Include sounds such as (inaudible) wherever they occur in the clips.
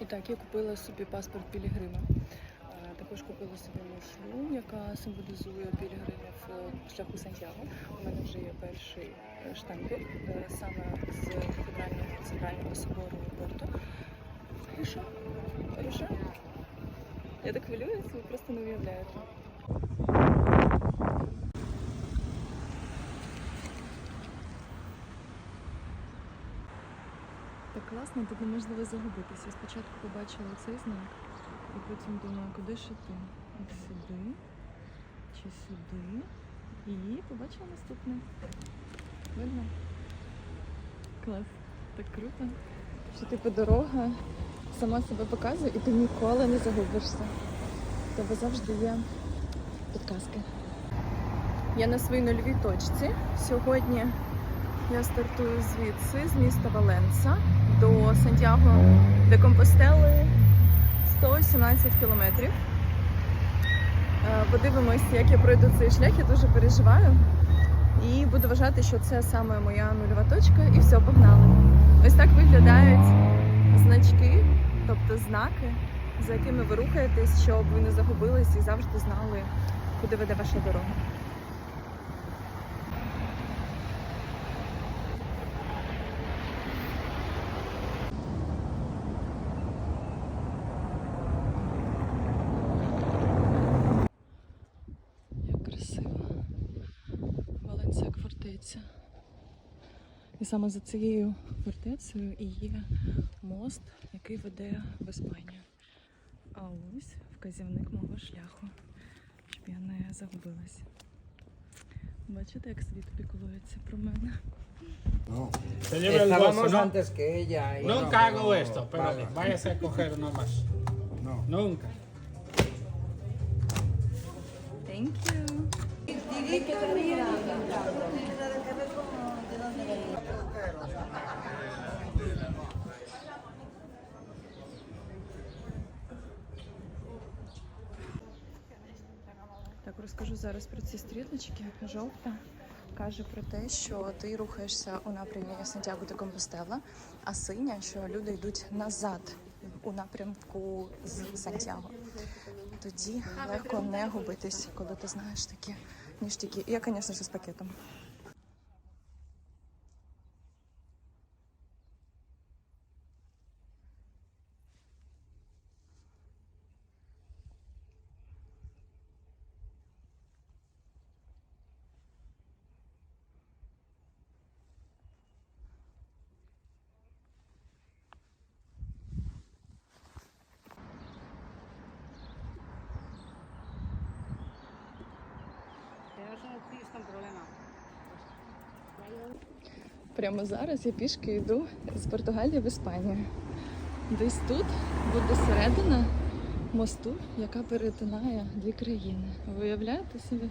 І так, я купила собі паспорт Пілігрима. Е, Також купила собі мушлю, яка символізує пілігримів е, шляху Сантьяго. У мене вже є перший е, штампік е, саме з кафедрального центрального собору Порту. І що? Рушаю. Я так хвилююся, ви просто не уявляєте. Класно, тут неможливо загубитися. Спочатку побачила цей знак, і потім думаю, куди ж іти? От сюди чи сюди. І побачила наступне. Видно? Клас. Так круто. Що типу дорога сама себе показує і ти ніколи не загубишся. В Тебе завжди є підказки. Я на своїй нульовій точці. Сьогодні я стартую звідси, з міста Валенса до Сантьяго де Компостели 117 кілометрів. Е, Подивимось, як я пройду цей шлях, я дуже переживаю. І буду вважати, що це саме моя нульова точка, і все, погнали. Ось так виглядають значки, тобто знаки, за якими ви рухаєтесь, щоб ви не загубились і завжди знали, куди веде ваша дорога. Як красиво. Валенсія як фортеця. І саме за цією фортецею і є мост, який веде в Іспанію. А ось вказівник мого шляху, щоб я не загубилась. Бачите, як світ піклується про мене. No. Se lleva el Estábamos ¿no? antes que ella. y Nunca no, hago no, esto, pero vale. váyase a coger uno más. No. Nunca. Thank you. Так, розкажу зараз про ці стрілочки. Жовта каже про те, що ти рухаєшся у напрямі Сантьяго де Компостела, а синя, що люди йдуть назад у напрямку з Сантьяго. Тоді легко не губитись, коли ти знаєш такі ніж тільки. я, звісно з пакетом. Прямо зараз я пішки йду з Португалії в Іспанію. Десь тут буде середина мосту, яка перетинає дві країни. Ви уявляєте собі?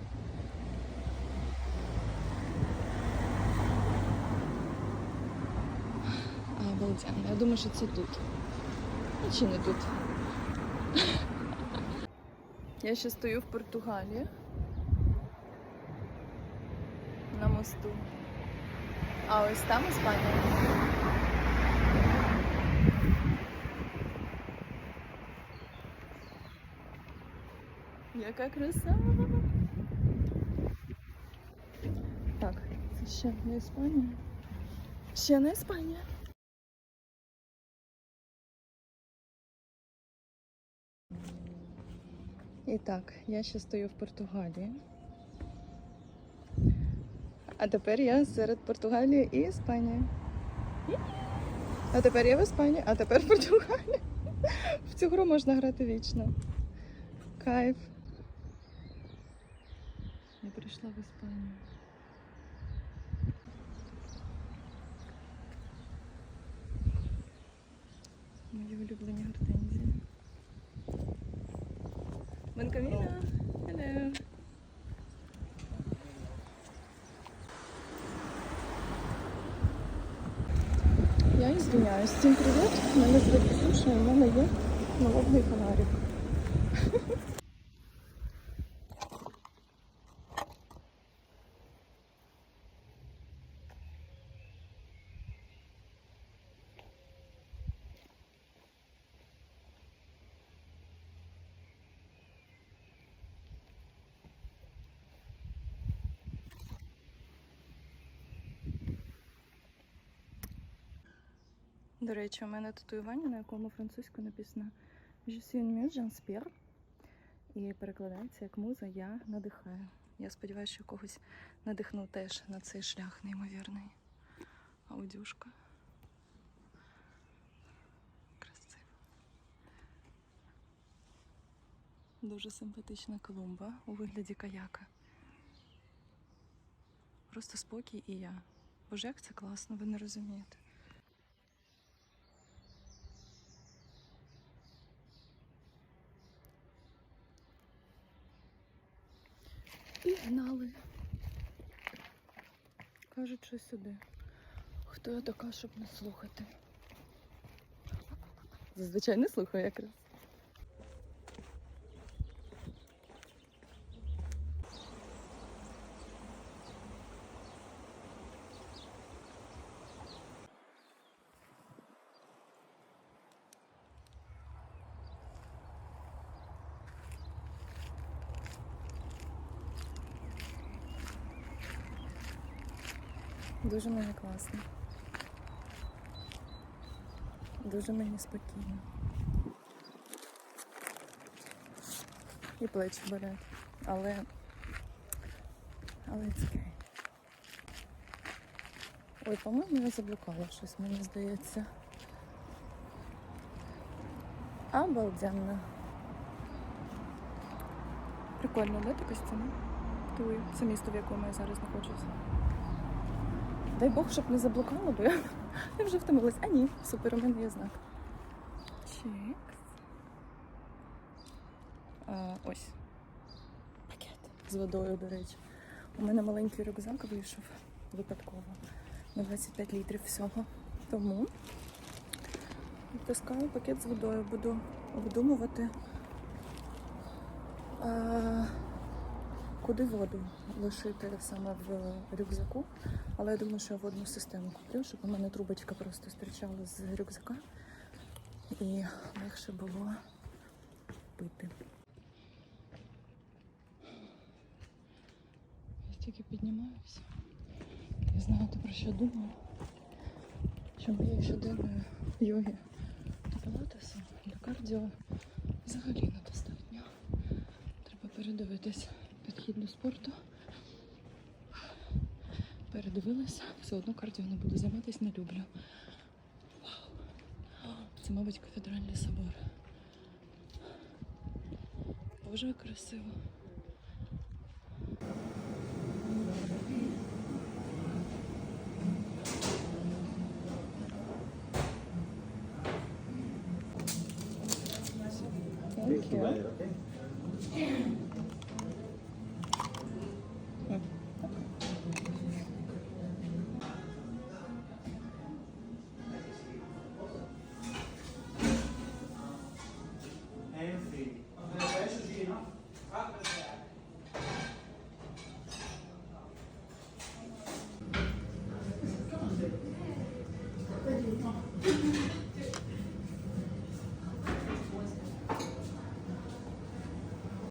Обалденно. Я думаю, що це тут. Чи не тут? (laughs) Я ще стою в Португалії на мосту. А ось там Іспанія. Яка краса. Так, це ще не Іспанія. Ще не Іспанія. І так, я ще стою в Португалії. А тепер я серед Португалії і Іспанії. А тепер я в Іспанії, а тепер в Португалії. В цю гру можна грати вічно. Кайф. Я прийшла в Іспанію. Мої улюблені гортензії. Бенкаміна. Извиняюсь. Всім привіт. Мене звати Ксюша, і в мене є налобний фонарик. До речі, у мене татуювання, на якому французькою написано Je suis une muse, j'inspire. І перекладається як муза, я надихаю. Я сподіваюся, що когось надихну теж на цей шлях неймовірний. Аудюшка. Красиво. Дуже симпатична колумба у вигляді каяка. Просто спокій і я. Боже, як це класно, ви не розумієте. І гнали. Кажуть, що сюди. Хто я така, щоб не слухати? Зазвичай не слухаю якраз. Дуже мені класно. Дуже мені спокійно. І плечі болять. Але. Але it's okay. Ой, по-моєму, я заблукала щось, мені здається. Обалденно. Прикольно, да, така стіна? Туй. Це місто, в якому я зараз знаходжуся. Дай Бог, щоб не заблукала, бо я, (laughs) я вже втомилась. А ні, супер, у мене є знак. Чекс. А, ось. Пакет з водою, до речі. У мене маленький рюкзак вийшов випадково на 25 літрів всього. Тому відтискаю пакет з водою, буду обдумувати. А, куди воду лишити саме в рюкзаку. Але я думаю, що я водну систему куплю, щоб у мене трубочка просто стирчала з рюкзака і легше було пити. Я тільки піднімаюся. І знаєте про що думаю? Що моєї щоденної йоги та пилатесу для кардіо взагалі недостатньо. Треба передивитись підхід до спорту. Передивилася, все одно кардіо не буду займатися, не люблю. Вау. Це, мабуть, кафедральний собор. Боже, красиво. Thank you. Huh?